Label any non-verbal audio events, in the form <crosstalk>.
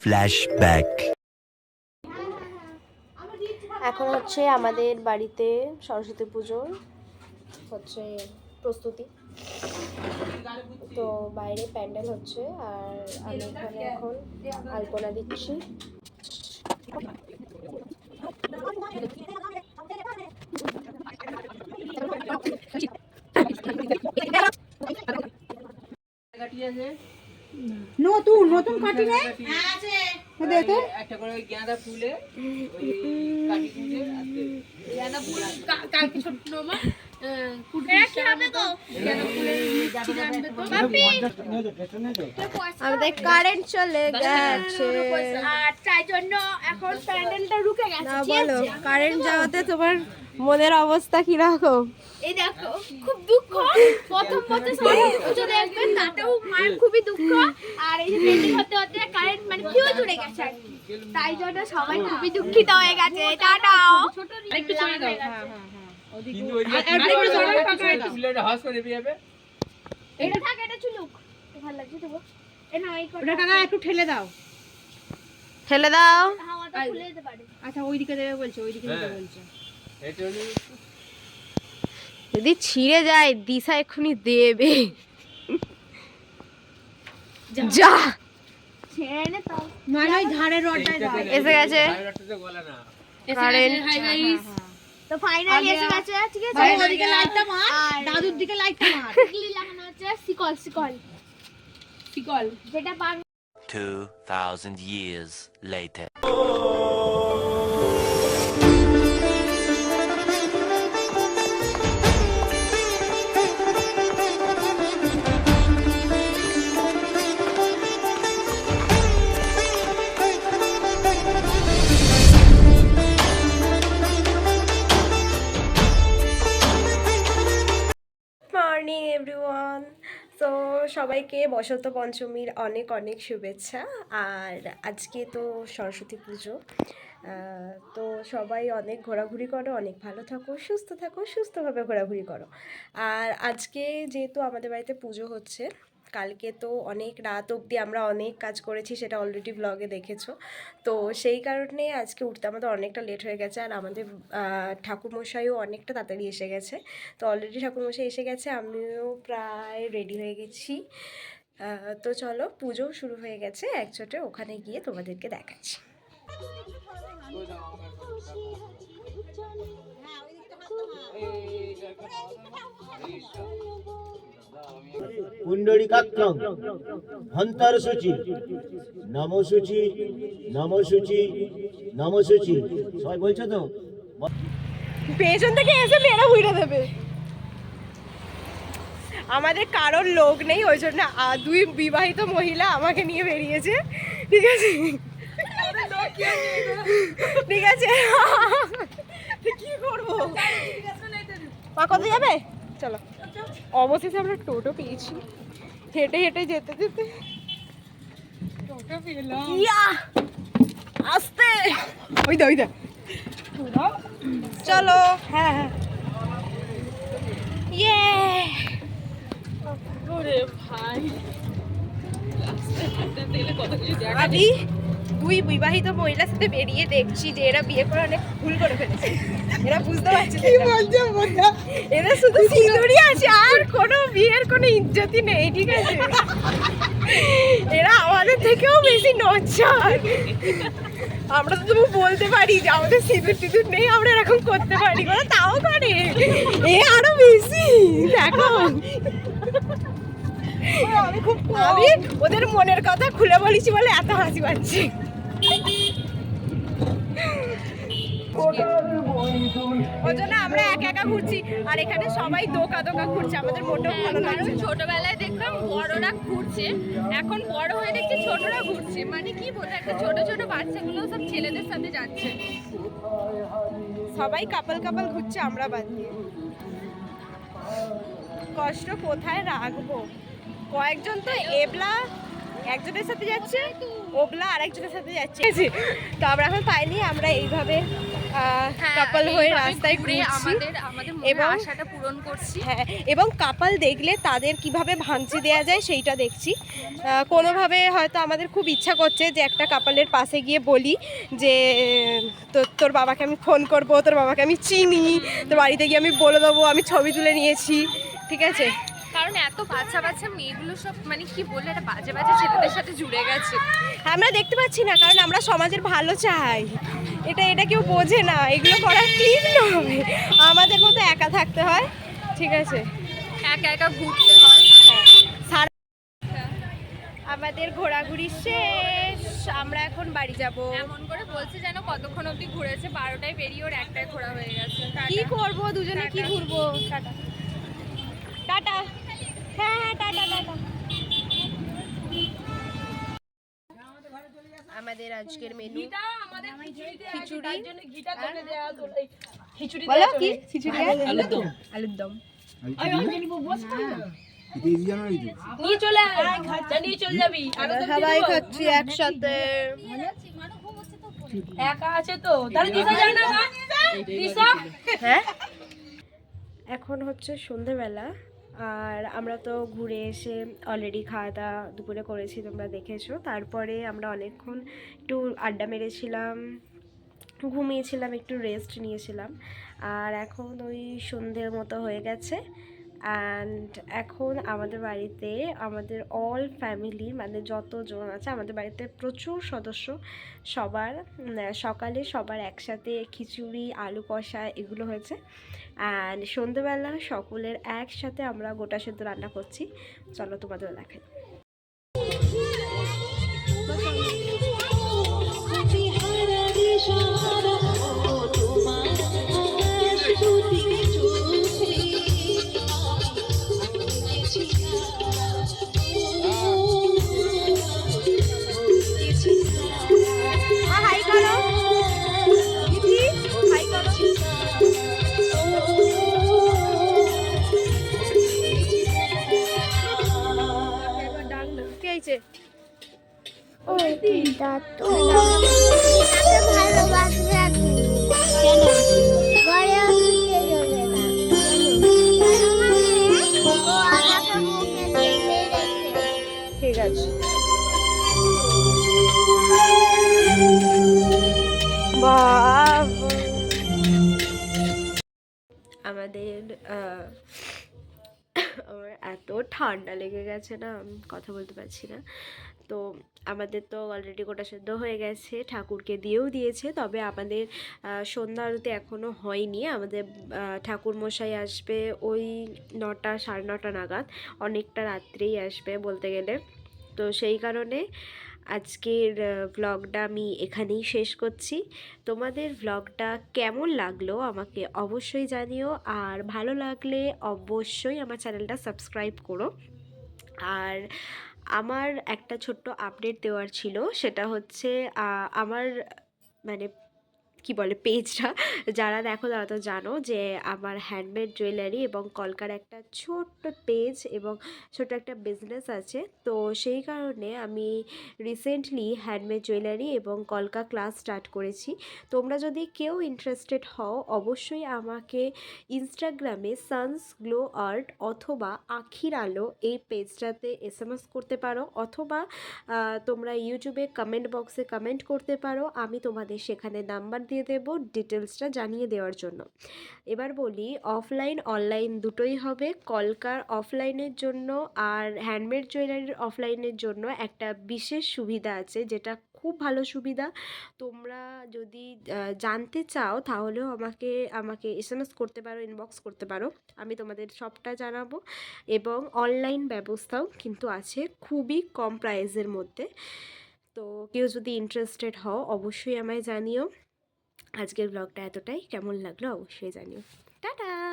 Flashback. এখন হচ্ছে আমাদের বাড়িতে সরস্বতী পুজোর হচ্ছে প্রস্তুতি। তো বাইরে প্যান্ডেল হচ্ছে আর আমি এখানে এখন আলপনা দিচ্ছি। নতুন নতুন কাটি রে দেখো একটা করে ওই গাঁদা ফুলে ওই কাটি কুটে গাঁদা ফুল কালকে ছোট্ট মা আমাদের কারেন্ট চলে গেছে। বলো কারেন্ট যাওয়াতে তোমার মনের অবস্থা কীরকম? এই দেখো খুব দুঃখ। প্রথম পুজো দেখবেন তাতেও মায়ের খুবই দুঃখ। আর এই যে পেন্ডিং হতে হতে কারেন্ট মানে ফিউজ উড়ে গেছে আর কি। তাই জন্য সবাই খুবই দুঃখিত হয়ে গেছে টাটাও একটু দাও। কিন্তু ওই যে হাস করে নেবে এটা থাক এটা চুলুক। ভালো লাগছে দেবো এ না এই ওটা কাকা একটু ঠেলে দাও। ঠেলে দাও হাওয়াটা খুলে যেতে পারে। আচ্ছা ওইদিকে দেবে বলছে ওইদিকে দিতে হ্যাঁ। বলছে। এটা যদি ছিঁড়ে যায় দিশা এক্ষুনি দেবে। যা। এসে গেছে সাইডটা তো গলা না। কারেন্ট তো ফাইনালি এসে গেছে ঠিক আছে? ভাই, লাইটটা মার। দাদুর দিকে লাইটটা মার। <laughs> লাগানো হচ্ছে শিকল শিকল। শিকল। যেটা 2000 years later. সবাইকে বসন্ত পঞ্চমীর অনেক অনেক শুভেচ্ছা। আর আজকে তো সরস্বতী পুজো। তো সবাই অনেক ঘোরাঘুরি করো, অনেক ভালো থাকো, সুস্থ থাকো, সুস্থভাবে ঘোরাঘুরি করো। আর আজকে যেহেতু আমাদের বাড়িতে পুজো হচ্ছে কালকে তো অনেক রাত অবধি আমরা অনেক কাজ করেছি সেটা অলরেডি ব্লগে দেখেছ তো সেই কারণে আজকে উঠতে আমাদের অনেকটা লেট হয়ে গেছে আর আমাদের ঠাকুরমশাইও অনেকটা তাড়াতাড়ি এসে গেছে তো অলরেডি ঠাকুরমশাই এসে গেছে আমিও প্রায় রেডি হয়ে গেছি তো চলো পুজো শুরু হয়ে গেছে একচোটে ওখানে গিয়ে তোমাদেরকে দেখাচ্ছি পুণ্ডরিকাক্ষং হন্তরসূচি নমসূচি নমসূচি নমসূচি সবাই বলছো তো? পেছন থেকে এসে মেয়েরা উড়ে দেবে। আমাদের কারোর লোক নেই ওই জন্য দুই বিবাহিত মহিলা আমাকে নিয়ে বেরিয়েছে। ঠিক আছে? ঠিক আছে? কি করব? মা কত যাবে? চলো। অবশেষে আমরা টোটো পেয়েছি। হেঁটে হেঁটে যেতে যেতে টোটো ইয়া! আস্তে! ওই দা ওই দা। চলো। হ্যাঁ হ্যাঁ। ইয়ে! আমি দুই বিবাহিত মহিলার সাথে বেরিয়ে দেখছি যে এরা বিয়ে করে অনেক ভুল করে ফেলেছে। এরা বুঝতে পারছে কি বলছে এরা শুধু সিঁদুরই আছে আর কোনো বিয়ের কোনো ইজ্জতই নেই ঠিক আছে? এরা আমাদের থেকেও বেশি নচ্ছার। আমরা তো তবু বলতে পারি যে আমাদের সিঁদুর টিঁদুর নেই আমরা এরকম করতে পারি। ওরা তাও করে? এ আরও বেশি দেখো। আমি খুব আমি ওদের মনের কথা খুলে বলেছি বলে এত হাসি পাচ্ছি। ওই জন্য আমরা একা একা ঘুরছি আর এখানে সবাই দোকা দোকা ঘুরছে আমাদের মোটেও ভালো লাগছে না। ছোটবেলায় দেখতাম বড়রা ঘুরছে এখন বড় হয়ে দেখছি ছোটরা ঘুরছে মানে কি বলব একটা ছোট ছোট বাচ্চাগুলো সব ছেলেদের সাথে যাচ্ছে। সবাই কাপাল কাপাল ঘুরছে আমরা বাদ দিয়ে। কষ্ট কোথায় রাখব? কয়েকজন তো। এবলা একজনের সাথে যাচ্ছে ওবলা আর একজনের সাথে যাচ্ছে। তো আমরা এখন পাইনি আমরা এইভাবে কাপল হয়ে রাস্তায় ঘুরে হ্যাঁ, আমাদের মনের এবং- আশাটা পূরণ করছি। হ্যাঁ এবং কাপাল দেখলে তাদের কীভাবে ভাঙচি দেওয়া যায় সেইটা দেখছি। কোনোভাবে হয়তো আমাদের খুব ইচ্ছা করছে যে একটা কাপালের পাশে গিয়ে বলি যে তোর তোর বাবাকে আমি ফোন করব তোর বাবাকে আমি চিনি তোর বাড়িতে গিয়ে আমি বলে দেবো আমি ছবি তুলে নিয়েছি। ঠিক আছে? কারণ এত বাচ্চা বাচ্চা মেয়েগুলো সব মানে কি বললে এটা বাজে বাজে ছেলেদের সাথে জুড়ে গেছে। আমরা দেখতে পাচ্ছি না কারণ আমরা সমাজের ভালো চাই। এটা এটা কেউ বোঝে না। এগুলো করা ঠিক নয় আমাদের মতো একা থাকতে হয়। ঠিক আছে। একা একা ঘুরতে হয়। আমাদের ঘোরাঘুরি শেষ। আমরা এখন বাড়ি যাব। এমন করে বলছে যেন কতক্ষণ অবধি ঘুরেছে বারোটায় বেরিয়ে ওর একটায় ঘোরা হয়ে গেছে। কি করব? দুজনে কি ঘুরবো? টাটা। টাটা। হ্যাঁ হ্যাঁ টাটা টাটা। আমাদের আজকের মেনু খিচুড়ি। বলো কি খিচুড়ি? আলুর দম। নিয়ে চলে আয়। যা নিয়ে চলে যাবি। সবাই খাচ্ছি একসাথে। একা আছে তো। হ্যাঁ? এখন হচ্ছে সন্ধেবেলা। আর আমরা তো ঘুরে এসে অলরেডি খাওয়া দাওয়া দুপুরে করেছি, তোমরা দেখেছ। তারপরে আমরা অনেকক্ষণ একটু আড্ডা মেরেছিলাম, ঘুমিয়েছিলাম, একটু রেস্ট নিয়েছিলাম। আর এখন ওই সন্ধ্যের মতো হয়ে গেছে। অ্যান্ড এখন আমাদের বাড়িতে আমাদের অল ফ্যামিলি মানে যতজন আছে, আমাদের বাড়িতে প্রচুর সদস্য। সবার সকালে সবার একসাথে খিচুড়ি, আলু কষা এগুলো হয়েছে। অ্যান্ড সন্ধ্যেবেলা সকলের একসাথে আমরা গোটা সেদ্ধ রান্না করছি। চলো তোমাদের দেখাই। ঠিক আছে। আমাদের আমার এত ঠান্ডা লেগে গেছে না আমি কথা বলতে পারছি না। তো আমাদের তো অলরেডি গোটা সেদ্ধ হয়ে গেছে, ঠাকুরকে দিয়েও দিয়েছে, তবে আমাদের সন্ধ্যা আরতি এখনও হয়নি। আমাদের ঠাকুর মশাই আসবে ওই নটা, সাড়ে নটা নাগাদ, অনেকটা রাত্রেই আসবে বলতে গেলে। তো সেই কারণে আজকের ব্লগটা আমি এখানেই শেষ করছি। তোমাদের ব্লগটা কেমন লাগল আমাকে অবশ্যই জানিও, আর ভালো লাগলে অবশ্যই আমার চ্যানেলটা সাবস্ক্রাইব করো। আর আমার একটা ছোট্ট আপডেট দেওয়ার ছিল সেটা হচ্ছে আমার মানে কি বলে, পেজটা। যারা দেখো, তারা তো জানো যে আমার হ্যান্ডমেড জুয়েলারি এবং কলকার একটা ছোট্ট পেজ এবং ছোট একটা বিজনেস আছে। তো সেই কারণে আমি রিসেন্টলি হ্যান্ডমেড জুয়েলারি এবং কলকা ক্লাস স্টার্ট করেছি। তোমরা যদি কেউ ইন্টারেস্টেড হও, অবশ্যই আমাকে ইনস্টাগ্রামে সানস গ্লো আর্ট অথবা আখির আলো এই পেজটাতে এস এম এস করতে পারো অথবা তোমরা ইউটিউবে কমেন্ট বক্সে কমেন্ট করতে পারো। আমি তোমাদের সেখানে নাম্বার দিয়ে দেবো ডিটেলসটা জানিয়ে দেওয়ার জন্য। এবার বলি অফলাইন অনলাইন দুটোই হবে। কলকার অফলাইনের জন্য আর হ্যান্ডমেড জুয়েলারির অফলাইনের জন্য একটা বিশেষ সুবিধা আছে, যেটা খুব ভালো সুবিধা। তোমরা যদি জানতে চাও তাহলেও আমাকে আমাকে এস এম এস করতে পারো ইনবক্স করতে পারো। আমি তোমাদের সবটা জানাব। এবং অনলাইন ব্যবস্থাও কিন্তু আছে খুবই কম প্রাইসের মধ্যে। তো কেউ যদি ইন্টারেস্টেড হও অবশ্যই আমায় জানিও। আজকের ব্লগটা এতটাই। কেমন লাগল অবশ্যই জানিও। টাটা!